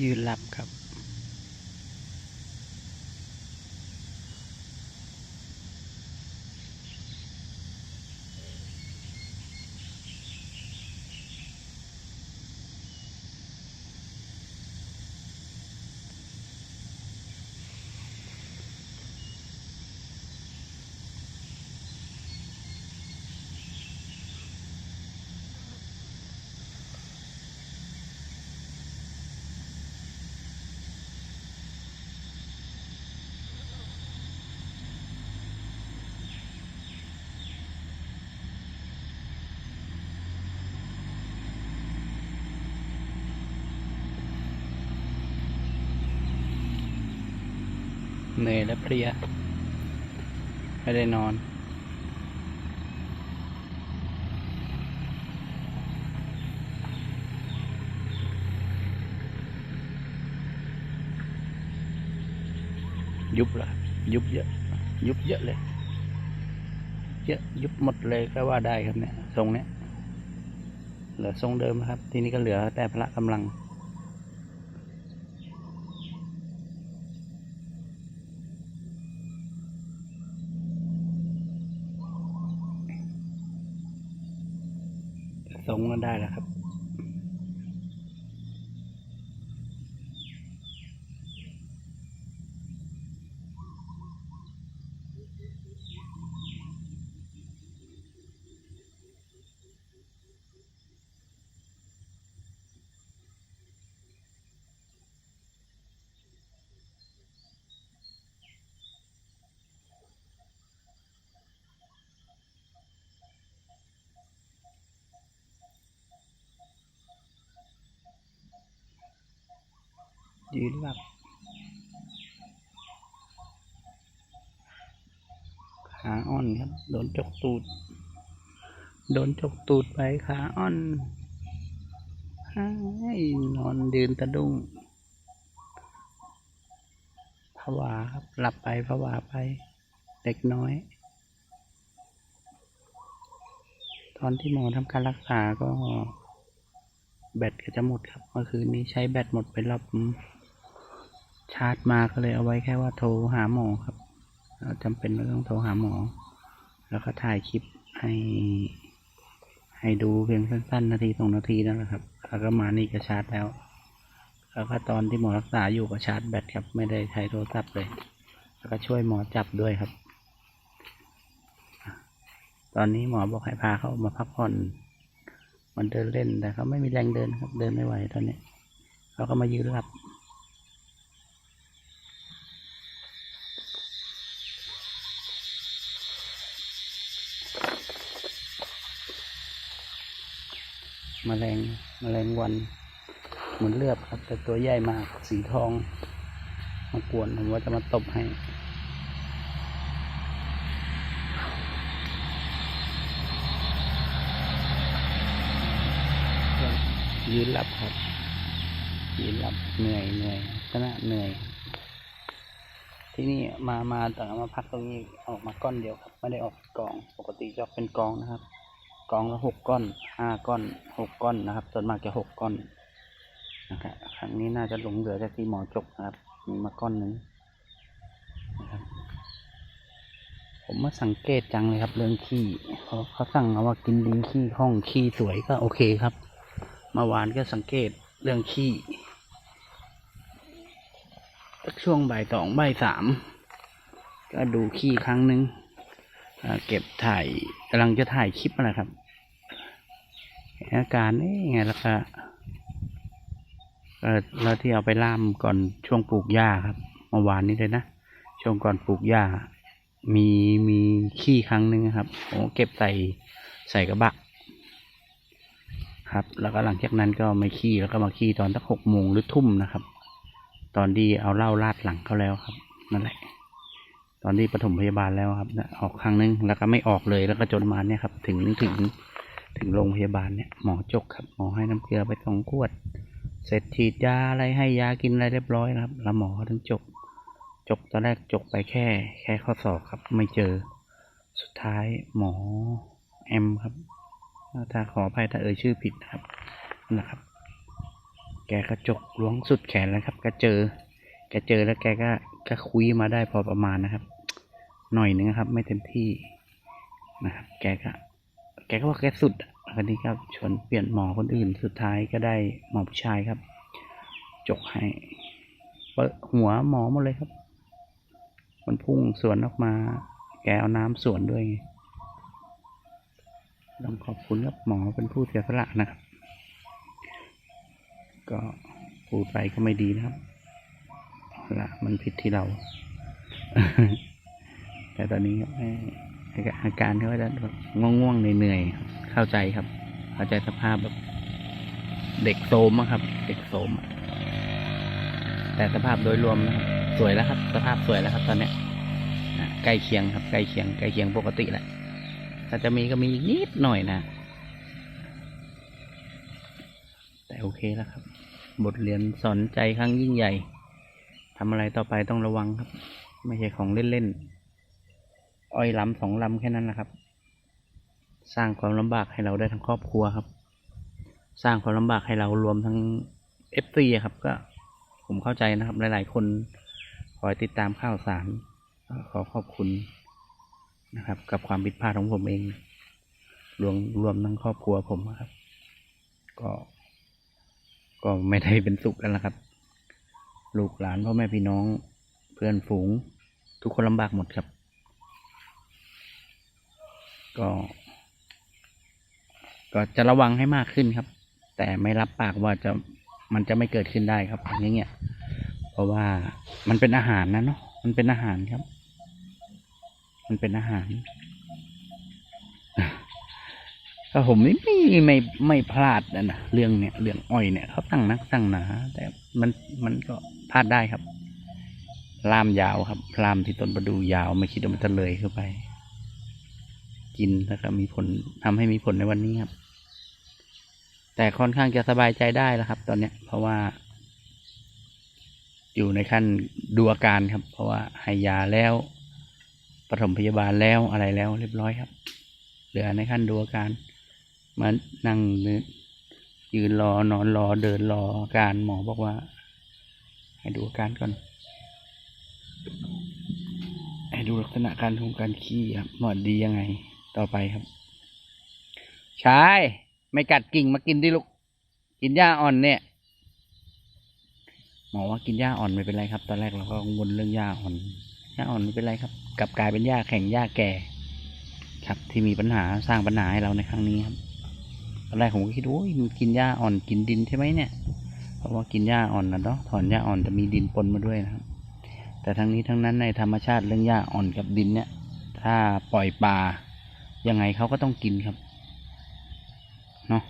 ยืนหลับครับ เหนื่อยและเพลีย ไม่ได้นอน ยุบละยุบเยอะ ยุบเยอะเลย เยอะยุบหมดเลยก็ว่าได้ครับเนี่ยทรงเนี้ยเหลือทรงเดิมครับ ทีนี้ก็เหลือแต่พละกำลัง ทรงก็ได้แล้วครับ ยืนหลับ ขาอ่อนครับ โดนจกตูด โดนจกตูดไปขาอ่อนให้นอนยืนตะดุ้งผวาครับ หลับไปผวาไป เด็กน้อย ตอนที่หมอทำการรักษาก็แบตก็จะหมดครับ เมื่อคืนนี้ใช้แบตหมดไปรอบ ชาร์จมาก็เลยเอาไว้แค่ว่าโทรหาหมอครับเราจำเป็นเราต้องโทรหาหมอ แล้วก็ถ่ายคลิปให้ ให้ดูเพียงสั้นๆ นาทีสองนาทีนั่นแหละครับ แล้วก็มานี่ก็ชาร์จแล้ว แล้วก็ตอนที่หมอรักษาอยู่ก็ชาร์จแบตครับ ไม่ได้ใช้โทรศัพท์เลย แล้วก็ช่วยหมอจับด้วยครับ ตอนนี้หมอบอกให้พาเขามาพักผ่อน มันเดินเล่นแต่เขาไม่มีแรงเดินครับ เดินไม่ไหวตอนนี้เขาก็มายืนหลับ แมลงแมลงวันเหมือนเลือบครับ แต่ตัวใหญ่มากสีทอง มากวนผมว่าจะมาตบให้ยืนหลับครับ ยืนหลับเหนื่อยเหนื่อยขณะเหนื่อย ที่นี่มามาแต่มาพักตรงนี้ออกมาก้อนเดียวครับ ไม่ได้ออกกอง ปกติจะเป็นกองนะครับ กองละหกก้อนห้าก้อนหกก้อนนะครับ ส่วนมากจะหกก้อนนะครับครั้งนี้น่าจะหลงเหลือจากที่หมอจกนะครับ มีมาก้อนหนึ่งนะครับ ผมมาสังเกตจังเลยครับ เรื่องขี้เขาเขาสั่งเอาว่ากินดินขี้ห้องขี้สวยก็โอเคครับเมื่อวานก็สังเกตเรื่องขี้ช่วงบ่ายสองบ่ายสามก็ดูขี้ครั้งหนึ่ง เก็บถ่ายกำลังจะถ่ายคลิปนะครับอาการนี่ไงแล้วก็เออแล้วที่เอาไปล่ามก่อนช่วงปลูกหญ้าครับเมื่อวานนี้เลยนะช่วงก่อนปลูกหญ้า มีมีขี้ครั้งหนึ่งครับโอ้เก็บใส่ใส่กระบะ ครับ แล้วก็หลังจากนั้นก็ไม่ขี้แล้วก็มาขี้ตอนสักหกโมงหรือทุ่มนะครับ ตอนที่เอาเหล้าราดหลังเขาแล้วครับนั่นแหละ ตอนที่ปฐมพยาบาลแล้วครับนะออกครั้งนึงแล้วก็ไม่ออกเลยแล้วก็จนมาเนี่ยครับ ถึงถึงถึงโรงพยาบาลเนี่ยหมอจกครับหมอให้น้ำเกลือไปสองขวด เสร็จฉีดยาอะไรให้ยากินอะไรเรียบร้อยนะครับ แล้วหมอถึงจก จกตอนแรกจกไปแค่ แค่ข้อศอกครับ ไม่เจอ สุดท้ายหมอแอมครับถ้าขออภัยถ้าเอ่ยชื่อผิดนะครับนะครับ แกก็จกล้วงสุดแขนแล้วครับ ก็เจอ แกเจอแล้วแกก็ ก็คุยมาได้พอประมาณนะครับ หน่อยนึงครับ ไม่เต็มที่นะครับ แกก็แกก็ว่าแกสุดอะวันนี้ก็ชวนเปลี่ยนหมอคนอื่น สุดท้ายก็ได้หมอผู้ชายครับ จกให้เปิดหัวหมอหมดเลยครับ มันพุ่งสวนออกมา แกเอาน้ำสวนด้วยไงต้องขอบคุณครับหมอเป็นผู้เสียสละนะครับ ก็พูดไปก็ไม่ดีนะครับ ละมันผิดที่เรา แต่ตอนนี้อาการเขาก็จะง่วงๆเหนื่อยๆเข้าใจครับ เข้าใจสภาพแบบเด็กโสมครับ เด็กโสม แต่สภาพโดยรวมนะครับ สวยแล้วครับ สภาพสวยแล้วครับ ตอนเนี้ยใกล้เคียงครับใกล้เคียงใกล้เคียงปกติแหละถ้าจะมีก็มีอีกนิดหน่อยนะ แต่โอเคแล้วครับ บทเรียนสอนใจครั้งยิ่งใหญ่ ทำอะไรต่อไปต้องระวังครับ ไม่ใช่ของเล่นๆอ้อยลำสองลำแค่นั้นแหละครับ สร้างความลำบากให้เราได้ทั้งครอบครัวครับ สร้างความลำบากให้เรารวมทั้งเอฟซีครับ ก็ผมเข้าใจนะครับ หลาย ๆ คนคอยติดตามข่าวสาร ขอขอบคุณนะครับ กับความผิดพลาดของผมเองรวมรวมทั้งครอบครัวผมครับ ก็ ก็ไม่ได้เป็นสุขกันแล้วครับ ลูกหลานพ่อแม่พี่น้องเพื่อนฝูง ทุกคนลำบากหมดครับ ก็ ก็จะระวังให้มากขึ้นครับ แต่ไม่รับปากว่าจะมันจะไม่เกิดขึ้นได้ครับอย่างเงี้ยเพราะว่ามันเป็นอาหารนะเนาะมันเป็นอาหารครับ มันเป็นอาหารก็ผมไม่ไม่ไม่ไม่พลาดนะนะเรื่องเนี่ยเรื่องอ้อยเนี่ยเขาตั้งนักตั้งหนาแต่มันมันก็ พลาดได้ครับลามยาวครับลามที่ต้นประดูยาวไม่คิดว่ามันจะเลยเข้าไป กินแล้วก็มีผลทำให้มีผลในวันนี้ครับ แต่ค่อนข้างจะสบายใจได้แล้วครับ ตอนเนี้ย เพราะว่า อยู่ในขั้นดูอาการครับ เพราะว่าให้ยาแล้วปฐมพยาบาลแล้วอะไรแล้วเรียบร้อยครับ เหลือในขั้นดูอาการมานั่งยืนรอนอนรอเดินรออาการหมอบอกว่า ให้ดูอาการก่อน ให้ดูลักษณะการทงการขี้ครับหมอดียังไง ต่อไปครับ ชาย ไม่กัดกิ่งมากินดิลูก กินหญ้าอ่อนเนี่ยหมอว่ากินหญ้าอ่อนไม่เป็นไรครับ ตอนแรกเราก็กังวลเรื่องหญ้าอ่อนหญ้าอ่อนไม่เป็นไรครับ กลับกลายเป็นหญ้าแข็งหญ้าแก่ ครับที่มีปัญหาสร้างปัญหาให้เราในครั้งนี้ครับตอนแรกผมก็คิดโอ้ยมันกินหญ้าอ่อนกินดินใช่ไหมเนี่ย เพราะว่ากินหญ้าอ่อนนะเนาะถอนหญ้าอ่อนจะมีดินปนมาด้วยนะครับ แต่ทั้งนี้ทั้งนั้นในธรรมชาติเรื่องหญ้าอ่อนกับดินเนี่ย ถ้าปล่อยปลายังไงเขาก็ต้องกินครับเนาะ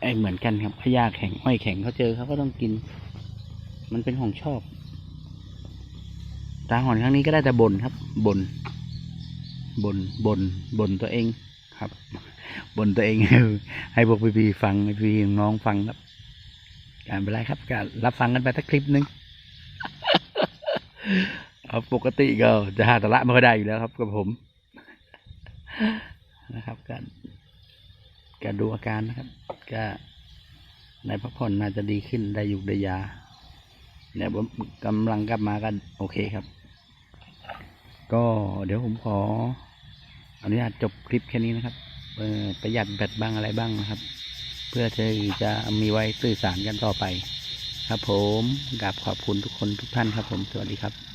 ไอเหมือนกันครับพญาแข็งอ้อยแข็งเขาเจอเขาก็ต้องกิน มันเป็นของชอบ ตาหอนครั้งนี้ก็ได้แต่บ่นครับบ่นบ่นบ่นบ่นตัวเองครับบ่นตัวเองให้พวกพี่ๆฟังพี่ๆน้องฟังครับ การเป็นไรครับการรับฟังกันไปสักคลิปหนึ่งเอาปกติก็จะหาตละไม่ค่อยได้อยู่แล้วครับกับผม นะครับ การการดูอาการนะครับ ก็ในพักผ่อนน่าจะดีขึ้นได้อยู่ได้ยาเนี่ยผมกำลังกลับมากันโอเคครับ ก็เดี๋ยวผมขออนุญาตจบคลิปแค่นี้นะครับประหยัดแบตบ้างอะไรบ้างนะครับ เพื่อที่จะมีไว้สื่อสารกันต่อไป ครับผมกราบขอบคุณทุกคนทุกท่านครับผม สวัสดีครับ